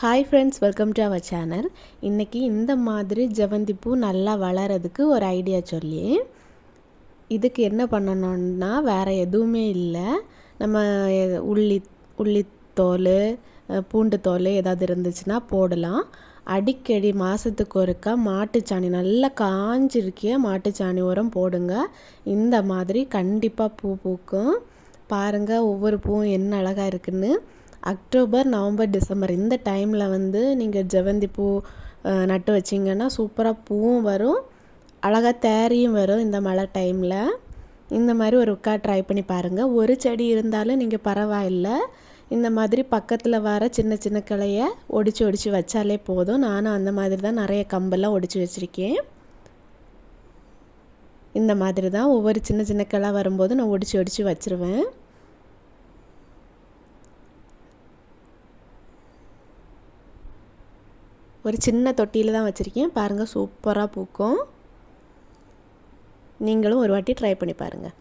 Hi friends welcome to our channel இன்றைக்கி இந்த மாதிரி ஜெவந்தி பூ நல்லா வளரதுக்கு ஒரு ஐடியா சொல்லி இதுக்கு என்ன பண்ணணும்னா வேறு எதுவுமே இல்லை. நம்ம உள்ளி உள்ளித்தோல் பூண்டு தோல் ஏதாவது இருந்துச்சுன்னா போடலாம். அடிக்கடி மாதத்துக்கு ஒருக்கா மாட்டுச்சாணி நல்லா காஞ்சிருக்கிய மாட்டுச்சாணி உரம் போடுங்க. இந்த மாதிரி கண்டிப்பாக பூ பூக்கும். பாருங்கள் ஒவ்வொரு பூவும் என்ன அழகாக இருக்குன்னு. October November December. இந்த டைமில் வந்து நீங்கள் ஜெவந்தி பூ நட்டு வச்சிங்கன்னா சூப்பராக பூவும் வரும். அழகாக தேரியும் வரும் இந்த மழை டைமில் இந்த மாதிரி ஒரு உட்கா ட்ரை பண்ணி பாருங்கள் ஒரு செடி இருந்தாலும் நீங்கள் பரவாயில்ல. இந்த மாதிரி பக்கத்தில் வர சின்ன சின்ன கிளையை ஒடிச்சு ஒடிச்சு வச்சாலே போதும். நானும் அந்த மாதிரி தான் நிறைய கம்பெல்லாம் ஒடிச்சு வச்சுருக்கேன். இந்த மாதிரி தான் ஒவ்வொரு சின்ன சின்ன கிளை வரும்போது நான் ஒடிச்சு ஒடிச்சு வச்சிருவேன். ஒரு சின்ன தொட்டியில் தான் வச்சுருக்கேன். பாருங்கள் சூப்பராக பூக்கும். நீங்களும் ஒரு வாட்டி ட்ரை பண்ணி பாருங்கள்